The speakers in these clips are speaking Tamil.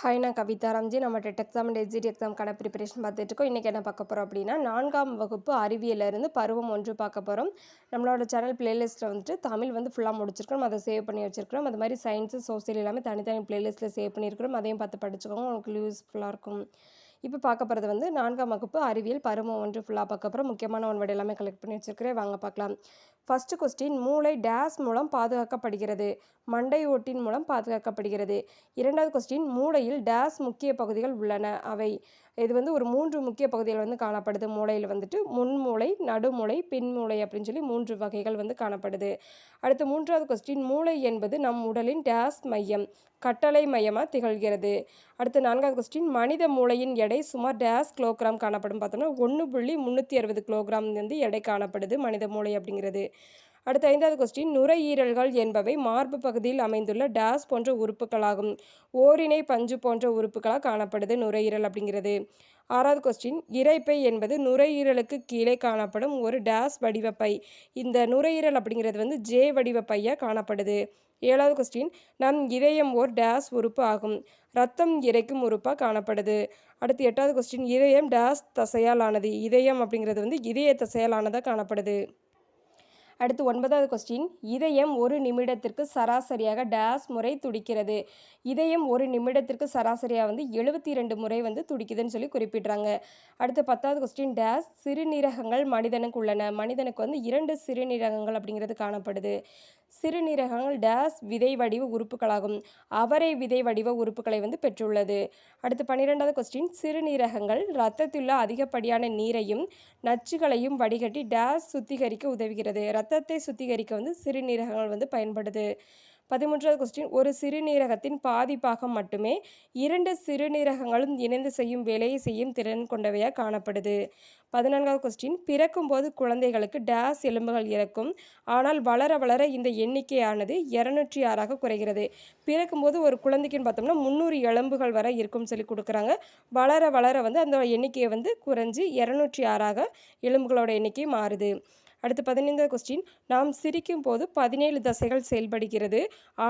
ஹாய் நான் கவிதா ராம்ஜி நம்ம டெட் எக்ஸாம் அண்ட் எக்ஸிட் எக்ஸாம்க்கான ப்ரிப்பரேஷன் பார்த்துட்டு இருக்கோம். இன்றைக்கி என்ன பார்க்க போகிறோம் அப்படின்னா நான்காம் வகுப்பு அறிவியலேருந்து பருவம் ஒன்று பார்க்க போகிறோம் நம்மளோட சேனல் பிளேலிஸ்ட்டில் வந்துட்டு தமிழ் வந்து ஃபுல்லாக முடிச்சிருக்கிறோம். அதை சேவ் பண்ணி வச்சிருக்கிறோம். அது மாதிரி சயின்ஸு சோசியல் எல்லாமே தனித்தனி பிளேலிஸ்ட்டில் சேவ் பண்ணியிருக்கிறோம். அதையும் பார்த்து படிச்சுக்கோங்க. உங்களுக்கு யூஸ்ஃபுல்லாக இருக்கும். இப்போ பார்க்க போகிறது வந்து நான்காம் வகுப்பு அறிவியல் பருவம் ஒன்று ஃபுல்லாக பார்க்க போகிறோம் முக்கியமான ஒன் வேர்டு எல்லாமே கலெக்ட் பண்ணி வச்சிருக்கிறேன். வாங்க பார்க்கலாம். ஃபஸ்ட்டு கொஸ்டின் மூளை டேஸ் மூலம் பாதுகாக்கப்படுகிறது. மண்டை ஓட்டின் மூலம் பாதுகாக்கப்படுகிறது. இரண்டாவது கொஸ்டின் மூளையில் டேஸ் முக்கிய பகுதிகள் உள்ளன. அவை இது வந்து ஒரு மூன்று முக்கிய பகுதிகள் வந்து காணப்படுது. மூளையில் வந்துட்டு முன்மூளை நடுமூளை பின்மூளை அப்படின்னு சொல்லி மூன்று வகைகள் வந்து காணப்படுது. அடுத்து மூன்றாவது கொஸ்டின் மூளை என்பது நம் உடலின் டேஸ் மையம் கட்டளை மையமாக திகழ்கிறது. அடுத்து நான்காவது கொஸ்டின் மனித மூளையின் எடை சுமார் டேஸ் கிலோகிராம் காணப்படும். பார்த்தோம்னா ஒன்று புள்ளி முந்நூற்றி அறுபது கிலோகிராம் வந்து எடை காணப்படுது மனித மூளை அப்படிங்கிறது. அடுத்த ஐந்தாவது கொஸ்டின் நுரையீரல்கள் என்பவை மார்பு பகுதியில் அமைந்துள்ள டேஸ் போன்ற உறுப்புகளாகும். ஓரினை பஞ்சு போன்ற உறுப்புகளாக காணப்படுது நுரையீரல் அப்படிங்கிறது. ஆறாவது கொஸ்டின் இறைப்பை என்பது நுரையீரலுக்கு கீழே காணப்படும் ஒரு டேஸ் வடிவப்பை இந்த நுரையீரல் அப்படிங்கிறது வந்து ஜே வடிவப்பையாக காணப்படுது. ஏழாவது கொஸ்டின் நம் இதயம் ஓர் டேஸ் உறுப்பு ஆகும். ரத்தம் இறைக்கும் உறுப்பாக காணப்படுது. அடுத்து எட்டாவது கொஸ்டின் இதயம் டேஸ் தசையால் ஆனது. இதயம் அப்படிங்கிறது வந்து இதய தசையால் ஆனதாக காணப்படுது. அடுத்து ஒன்பதாவது கொஸ்டின் இதயம் ஒரு நிமிடத்திற்கு சராசரியாக டேஸ் முறை துடிக்கிறது. இதயம் ஒரு நிமிடத்திற்கு சராசரியாக வந்து எழுபத்தி ரெண்டு முறை வந்து துடிக்குதுன்னு சொல்லி குறிப்பிட்றாங்க. அடுத்து பத்தாவது கொஸ்டின் டேஸ் சிறுநீரகங்கள் மனிதனுக்கு உள்ளன. மனிதனுக்கு வந்து இரண்டு சிறுநீரகங்கள் அப்படிங்கிறது காணப்படுது. சிறுநீரகங்கள் டேஸ் விதை வடிவ உறுப்புகளாகும். அவரை விதை வடிவ உறுப்புகளை வந்து பெற்றுள்ளது. அடுத்து பன்னிரெண்டாவது கொஸ்டின் சிறுநீரகங்கள் இரத்தத்திலுள்ள அதிகப்படியான நீரையும் நச்சுகளையும் வடிகட்டி டேஸ் சுத்திகரிக்க உதவுகிறது. இரத்தத்தை சுத்திகரிக்க வந்து சிறுநீரகங்கள் வந்து பயன்படுது. பதிமூன்றாவது கொஸ்டின் ஒரு சிறுநீரகத்தின் பாதிப்பாகம் மட்டுமே இரண்டு சிறுநீரகங்களும் இணைந்து செய்யும் வேலையை செய்யும் திறன் கொண்டவையாக காணப்படுது. பதினான்காவது கொஸ்டின் பிறக்கும்போது குழந்தைகளுக்கு டேஸ் எலும்புகள் இறக்கும். ஆனால் வளர வளர இந்த எண்ணிக்கையானது இரநூற்றி ஆறாக குறைகிறது. பிறக்கும்போது ஒரு குழந்தைக்குன்னு பார்த்தோம்னா முந்நூறு எலும்புகள் வரை இருக்கும்னு சொல்லி கொடுக்குறாங்க. வளர வளர வந்து அந்த எண்ணிக்கையை வந்து குறைஞ்சி இரநூற்றி ஆறாக எலும்புகளோட எண்ணிக்கை மாறுது. அடுத்து பதினைந்தாவது கொஸ்டின் நாம் சிரிக்கும் போது பதினேழு தசைகள் செயல்படுகிறது.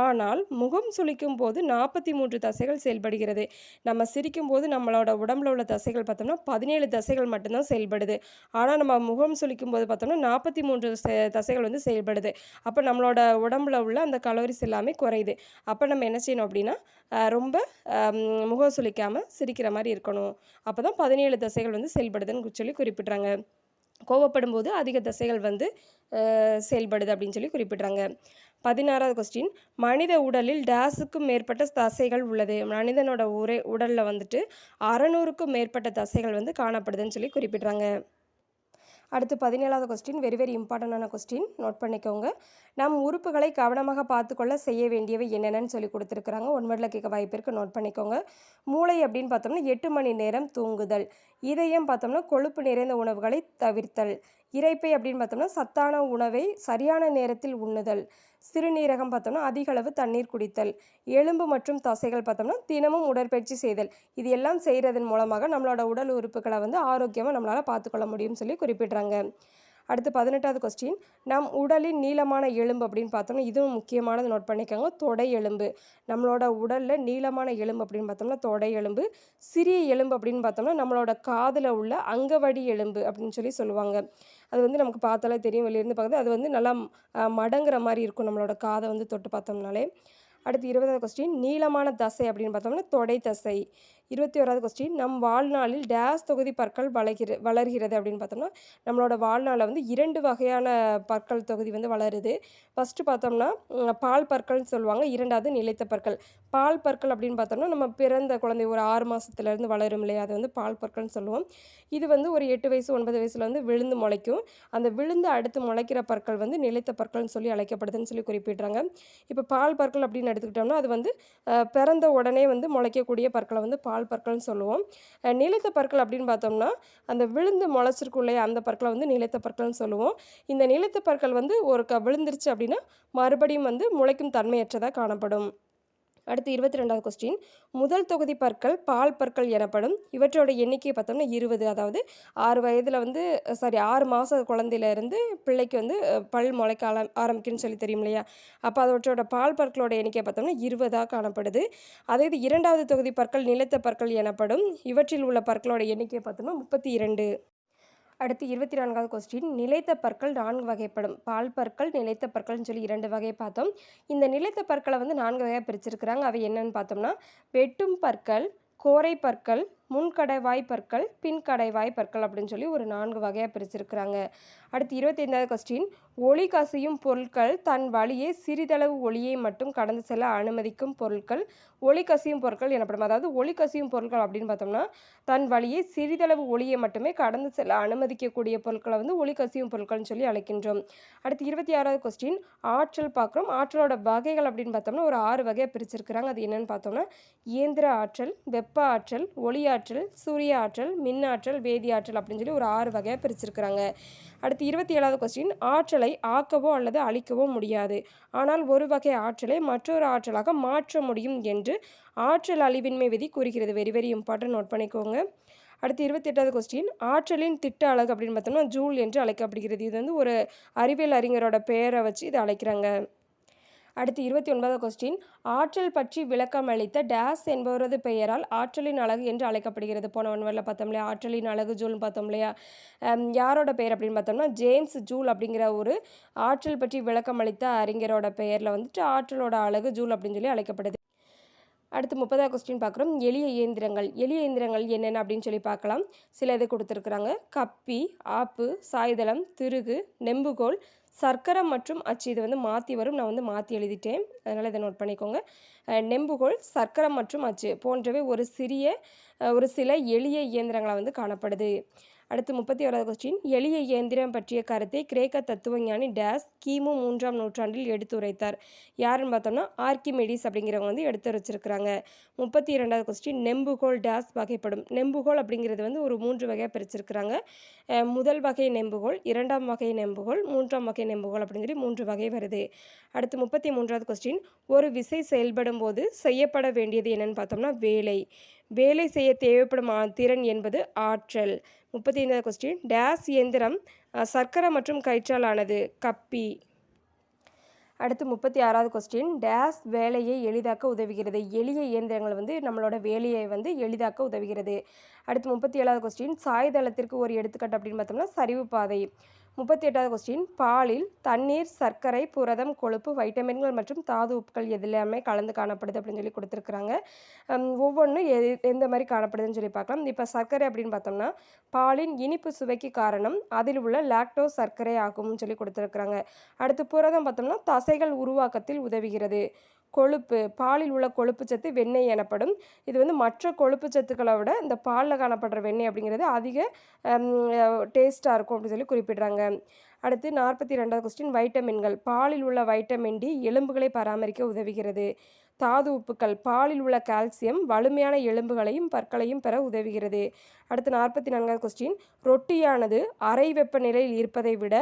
ஆனால் முகம் சுளிக்கும் போது நாற்பத்தி மூன்று தசைகள் செயல்படுகிறது. நம்ம சிரிக்கும் போது நம்மளோட உடம்புல உள்ள தசைகள் பார்த்தோம்னா பதினேழு தசைகள் மட்டும்தான் செயல்படுது. ஆனால் நம்ம முகம் சுளிக்கும் போது பார்த்தோம்னா நாற்பத்தி மூன்று தசைகள் வந்து செயல்படுது. அப்போ நம்மளோட உடம்புல உள்ள அந்த கலோரிஸ் எல்லாமே குறையுது. அப்போ நம்ம என்ன செய்யணும் அப்படின்னா ரொம்ப முகம் சுளிக்காமல் சிரிக்கிற மாதிரி இருக்கணும். அப்போ தான் பதினேழு தசைகள் வந்து செயல்படுதுன்னு சொல்லி குறிப்பிட்றாங்க. கோவப்படும் போது அதிக தசைகள் வந்து செயல்படுது அப்படின்னு சொல்லி குறிப்பிட்றாங்க. பதினாறாவது கொஸ்டின் மனித உடலில் டேஸுக்கும் மேற்பட்ட தசைகள் உள்ளது. மனிதனோட உரை உடலில் வந்துட்டு அறநூறுக்கும் மேற்பட்ட தசைகள் வந்து காணப்படுதுன்னு சொல்லி குறிப்பிட்றாங்க. அடுத்து பதினேழாவது கொஸ்டின் வெரி வெரி இம்பார்ட்டண்டான கொஸ்டின் நோட் பண்ணிக்கோங்க. நம் உறுப்புகளை கவனமாக பார்த்துக்கொள்ள செய்ய வேண்டியவை என்னென்னு சொல்லி கொடுத்துருக்குறாங்க. ஒன்பதில் கேட்க வாய்ப்பு இருக்குது நோட் பண்ணிக்கோங்க. மூளை அப்படின்னு பார்த்தோம்னா எட்டு மணி நேரம் தூங்குதல். இதயம் பார்த்தோம்னா கொழுப்பு நிறைந்த உணவுகளை தவிர்த்தல். இறைப்பை அப்படின்னு பார்த்தோம்னா சத்தான உணவை சரியான நேரத்தில் உண்ணுதல். சிறுநீரகம் பார்த்தோம்னா அதிக அளவு தண்ணீர் குடித்தல். எலும்பு மற்றும் தசைகள் பார்த்தோம்னா தினமும் உடற்பயிற்சி செய்தல். இது எல்லாம் செய்கிறதன் மூலமாக நம்மளோட உடல் உறுப்புகளை வந்து ஆரோக்கியமாக நம்மளால் பார்த்துக்கொள்ள முடியும்னு சொல்லி குறிப்பிட்றாங்க. அடுத்து பதினெட்டாவது கொஸ்டின் நம் உடலின் நீளமான எலும்பு அப்படின்னு பார்த்தோம்னா இதுவும் முக்கியமானது நோட் பண்ணிக்கோங்க. தொடை எலும்பு. நம்மளோட உடலில் நீளமான எலும்பு அப்படின்னு பார்த்தோம்னா தொடை எலும்பு. சிறிய எலும்பு அப்படின்னு பார்த்தோம்னா நம்மளோட காதில் உள்ள அங்கவடி எலும்பு அப்படின்னு சொல்லி சொல்லுவாங்க. அது வந்து நமக்கு பார்த்தாலே தெரியும் வெளியிருந்து பார்க்குறது அது வந்து நல்லா மடங்குற மாதிரி இருக்கும் நம்மளோட காதை வந்து தொட்டு பார்த்தோம்னாலே. அடுத்து இருபதாவது கொஸ்டின் நீளமான தசை அப்படின்னு பார்த்தோம்னா தொடை தசை. இருபத்தி ஓராவது கொஸ்டின் நம் வாழ்நாளில் டேஸ் தொகுதி பற்கள் வளர்கிற வளர்கிறது அப்படின்னு பார்த்தோம்னா நம்மளோட வாழ்நாளில் வந்து இரண்டு வகையான பற்கள் தொகுதி வந்து வளருது. ஃபஸ்ட்டு பார்த்தோம்னா பால் பற்கள்னு சொல்லுவாங்க. இரண்டாவது நிலைத்த பற்கள். பால் பற்கள் அப்படின்னு பார்த்தோம்னா நம்ம பிறந்த குழந்தை ஒரு ஆறு மாதத்துலேருந்து வளரும் இல்லையா? அது வந்து பால் பற்கள்னு சொல்லுவோம். இது வந்து ஒரு எட்டு வயசு ஒன்பது வயசில் வந்து விழுந்து முளைக்கும். அந்த விழுந்து அடுத்து முளைக்கிற பற்கள் வந்து நிலைத்த பற்கள்னு சொல்லி அழைக்கப்படுதுன்னு சொல்லி குறிப்பிடுறாங்க. இப்போ பால் பற்கள் அப்படின்னு எடுத்துக்கிட்டோம்னா அது வந்து பிறந்த உடனே வந்து முளைக்கக்கூடிய பற்களை வந்து பால் பால் பற்கள்னு சொல்லுவோம். நீளத்த பற்கள் அப்படின்னு பார்த்தோம்னா அந்த விழுந்து முளைச்சிருக்குள்ளே அந்த பற்களை வந்து நீளத்த பற்கள்னு சொல்லுவோம். இந்த நீளத்த பற்கள் வந்து ஒரு க விழுந்துருச்சு அப்படின்னா மறுபடியும் வந்து முளைக்கும் தன்மையற்றதாக காணப்படும். அடுத்து இருபத்தி ரெண்டாவது கொஸ்டின் முதல் தொகுதி பற்கள் பால் பற்கள் எனப்படும் இவற்றோட எண்ணிக்கை பார்த்தோம்னா இருபது. அதாவது ஆறு வயதில் வந்து சாரி ஆறு மாத குழந்தையிலேருந்து பிள்ளைக்கு வந்து பல் முளைக்க ஆர ஆரம்பிக்குன்னு சொல்லி தெரியும் இல்லையா? அப்போ அதோட பால் பற்களோட எண்ணிக்கை பார்த்தோம்னா இருபதாக காணப்படுது. அதே இது இரண்டாவது தொகுதி பற்கள் நிலைத்த பற்கள் எனப்படும் இவற்றில் உள்ள பற்களோட எண்ணிக்கை பார்த்தோம்னா முப்பத்தி இரண்டு. அடுத்து இருபத்தி நான்காவது கொஸ்டின் நிலைத்த பற்கள் நான்கு வகைப்படும். பால் பற்கள் நிலைத்த பற்கள்னு சொல்லி இரண்டு வகை பார்த்தோம். இந்த நிலைத்த பற்களை வந்து நான்கு வகையாக பிரிச்சிருக்கிறாங்க. அவை என்னன்னு பார்த்தோம்னா வெட்டும் பற்கள் கோரை பற்கள் முன்கடைவாய் பற்கள் பின்கடைவாய் பற்கள் அப்படின்னு சொல்லி ஒரு நான்கு வகையாக பிரிச்சிருக்கிறாங்க. அடுத்து இருபத்தி ஐந்தாவது கொஸ்டின் ஒளி கசியும் பொருட்கள் தன் வழியே சிறிதளவு ஒளியை மட்டும் கடந்து செல்ல அனுமதிக்கும் பொருட்கள். ஒளி கசியும் பொருட்கள் எனப்படும். அதாவது ஒளி கசியும் பொருட்கள் அப்படின்னு பார்த்தோம்னா தன் வழியே சிறிதளவு ஒளியை மட்டுமே கடந்து செல்ல அனுமதிக்கக்கூடிய பொருட்களை வந்து ஒளி கசியும் பொருட்கள்னு சொல்லி அழைக்கின்றோம். அடுத்து இருபத்தி ஆறாவது கொஸ்டின் ஆற்றல் பார்க்குறோம் ஆற்றலோட வகைகள் அப்படின்னு பார்த்தோம்னா ஒரு ஆறு வகையாக பிரிச்சிருக்கிறாங்க. அது என்னென்னு பார்த்தோம்னா இயந்திர ஆற்றல் வெப்ப ஆற்றல் ஒளி ஆற்றல் சூரிய ஆற்றல் மின் ஆற்றல் மின்னாற்றல் வேதியாற்றல் அப்படின்னு சொல்லி ஒரு ஆறு வகையாக பிரிச்சிருக்கிறாங்க. அடுத்து இருபத்தி ஏழாவது கொஸ்டின் ஆற்றலை ஆக்கவோ அல்லது அழிக்கவோ முடியாது. ஆனால் ஒரு வகை ஆற்றலை மற்றொரு ஆற்றலாக மாற்ற முடியும் என்று ஆற்றல் அழிவின்மை விதி கூறுகிறது. வெரி வெரி இம்பார்ட்டன்ட் நோட் பண்ணிக்கோங்க. அடுத்து இருபத்தி எட்டாவது கொஸ்டின் ஆற்றலின் திட்ட அழகு அப்படின்னு பார்த்தோம்னா ஜூல் என்று அழைக்கப்படுகிறது. இது வந்து ஒரு அறிவியல் அறிஞரோட பெயரை வச்சு இதை அழைக்கிறாங்க. அடுத்து இருபத்தி ஒன்பதாவது கொஸ்டின் ஆற்றல் பற்றி விளக்கம் அளித்த டேஸ் என்பவரது பெயரால் ஆற்றலின் அழகு என்று அழைக்கப்படுகிறது. போன ஒன்வரில் பார்த்தோம் இல்லையா? ஆற்றலின் அழகு ஜூல்னு பார்த்தோம் இல்லையா? யாரோட பெயர் அப்படின்னு பார்த்தோம்னா ஜேம்ஸ் ஜூல் அப்படிங்கிற ஒரு ஆற்றல் பற்றி விளக்கம் அளித்த அறிஞரோட பெயரில் வந்துட்டு ஆற்றலோட அழகு ஜூல் அப்படின்னு சொல்லி அழைக்கப்படுது. அடுத்து முப்பதாவது கொஸ்டின் பார்க்குறோம். எளிய இயந்திரங்கள். எளிய இயந்திரங்கள் என்னென்ன அப்படின்னு சொல்லி பார்க்கலாம். சில இது கொடுத்துருக்குறாங்க. கப்பி ஆப்பு சாய்தளம் திருகு நெம்புகோல் சர்க்கரம் மற்றும் அச்சு இது வந்து மாற்றி வரும். நான் வந்து மாற்றி எழுதிட்டேன். அதனால் இதை நோட் பண்ணிக்கோங்க. நெம்புகோல் சர்க்கரம் மற்றும் அச்சு போன்றவை ஒரு சிறிய ஒரு சில எளிய இயந்திரங்களாக வந்து காணப்படுது. அடுத்து முப்பத்தி ஓராவது கொஸ்டின் எளிய இயந்திரம் பற்றிய கருத்தை கிரேக்க தத்துவஞானி டேஸ் கிமு மூன்றாம் நூற்றாண்டில் எடுத்துரைத்தார் யாருன்னு பார்த்தோம்னா ஆர்கிமெடிஸ் அப்படிங்கிறவங்க வந்து எடுத்துரைச்சிருக்கிறாங்க முப்பத்தி இரண்டாவது கொஸ்டின் நெம்புகோல் டேஸ் வகைப்படும். நெம்புகோல் அப்படிங்கிறது வந்து ஒரு மூன்று வகையாக பிரிச்சிருக்கிறாங்க. முதல் வகை நெம்புகோல் இரண்டாம் வகை நெம்புகோல் மூன்றாம் வகை நெம்புகோல் அப்படின்னு சொல்லி மூன்று வகை வருது. அடுத்து முப்பத்தி மூன்றாவது கொஸ்டின் ஒரு விசை செயல்படும் போது செய்யப்பட வேண்டியது என்னன்னு பார்த்தோம்னா வேலை. வேலை செய்ய தேவைப்படும் ஆ- திறன் என்பது ஆற்றல். முப்பத்தி ஐந்தாவது கொஸ்டின் டேஸ் இயந்திரம் சர்க்கரை மற்றும் கயிற்றால் ஆனது கப்பி. அடுத்து முப்பத்தி ஆறாவது கொஸ்டின் டேஸ் வேலையை எளிதாக்க உதவுகிறது. எளிய இயந்திரங்கள் வந்து நம்மளோட வேலையை வந்து எளிதாக்க உதவுகிறது. அடுத்து முப்பத்தி ஏழாவது கொஸ்டின் சாய்தளத்திற்கு ஒரு எடுத்துக்காட்டு அப்படின்னு பார்த்தோம்னா சரிவு பாதை. முப்பத்தி எட்டாவது கொஸ்டின் பாலில் தண்ணீர் சர்க்கரை புரதம் கொழுப்பு வைட்டமின்கள் மற்றும் தாது உப்புகள் எது எல்லாமே கலந்து காணப்படுது அப்படின்னு சொல்லி கொடுத்துருக்குறாங்க. ஒவ்வொன்றும் எது எந்த மாதிரி காணப்படுதுன்னு சொல்லி பார்க்கலாம். இப்போ சர்க்கரை அப்படின்னு பார்த்தோம்னா பாலின் இனிப்பு சுவைக்கு காரணம் அதில் உள்ள லாக்டோஸ் சர்க்கரை ஆகும்னு சொல்லி கொடுத்துருக்குறாங்க. அடுத்து புரதம் பார்த்தோம்னா தசைகள் உருவாக்கத்தில் உதவுகிறது. கொழுப்பு பாலில் உள்ள கொழுப்பு சத்து வெண்ணெய் எனப்படும். இது வந்து மற்ற கொழுப்பு சத்துக்களை விட இந்த பாலில் காணப்படுற வெண்ணெய் அப்படிங்கிறது அதிக டேஸ்ட்டாக இருக்கும் அப்படின்னு சொல்லி குறிப்பிடுறாங்க. அடுத்து நாற்பத்தி ரெண்டாவது கொஸ்டின் வைட்டமின்கள். பாலில் உள்ள வைட்டமின் டி எலும்புகளை பராமரிக்க உதவுகிறது. தாது உப்புக்கள். பாலில் உள்ள கால்சியம் வலிமையான எலும்புகளையும் பற்களையும் பெற உதவுகிறது. அடுத்து நாற்பத்தி நான்காவது கொஸ்டின் ரொட்டியானது அறை வெப்பநிலையில் இருப்பதை விட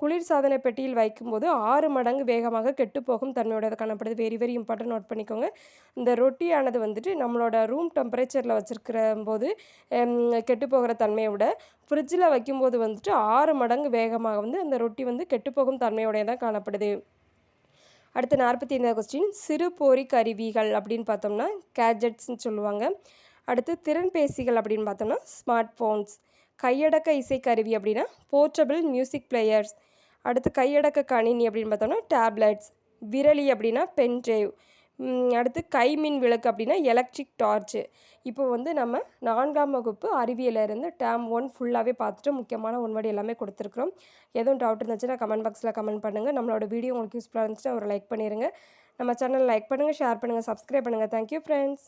குளிர்சாதன பெட்டியில் வைக்கும்போது ஆறு மடங்கு வேகமாக கெட்டுப்போகும் தன்மையோட காணப்படுது. வெரி வெரி இம்பார்ட்டன்ட் நோட் பண்ணிக்கோங்க. இந்த ரொட்டியானது வந்துட்டு நம்மளோட ரூம் டெம்பரேச்சரில் வச்சுருக்கிற போது கெட்டுப்போகிற தன்மையை விட ஃப்ரிட்ஜில் வைக்கும்போது வந்துட்டு ஆறு மடங்கு வேகமாக வந்து அந்த ரொட்டி வந்து கெட்டுப்போகும் தன்மையோடைய தான் காணப்படுது. அடுத்து நாற்பத்தி ஐந்தாவது கொஸ்டின் சிறு போரி கருவிகள் அப்படின்னு பார்த்தோம்னா கேஜெட்ஸ்ன்னு சொல்லுவாங்க. அடுத்து திறன்பேசிகள் அப்படின்னு பார்த்தோம்னா ஸ்மார்ட் ஃபோன்ஸ் கையடக்க இசைக்கருவி அப்படின்னா போர்ட்டபிள் மியூசிக் பிளேயர்ஸ் அடுத்து கையடக்க கணினி அப்படின்னு பார்த்தோம்னா டேப்லெட்ஸ் விரலி அப்படின்னா பென் டிரைவ் அடுத்து கைமின் விளக்கு அப்படின்னா எலக்ட்ரிக் டார்ச்சு. இப்போ வந்து நம்ம நான்காம் வகுப்பு அறிவியலேருந்து டேம் ஒன் ஃபுல்லாகவே பார்த்துட்டு முக்கியமான ஒன்வடி எல்லாமே கொடுத்துருக்குறோம். எதுவும் டவுட் இருந்துச்சுன்னா கமெண்ட் பாக்ஸில் கமெண்ட் பண்ணுங்கள் நம்மளோட வீடியோ உங்களுக்கு யூஸ்ஃபுல்லாக இருந்துச்சுன்னா ஒரு லைக் பண்ணிடுங்க நம்ம சேனல் லைக் பண்ணுங்கள் ஷேர் பண்ணுங்கள் சப்ஸ்கிரைப் பண்ணுங்கள் தேங்க்யூ ஃப்ரெண்ட்ஸ்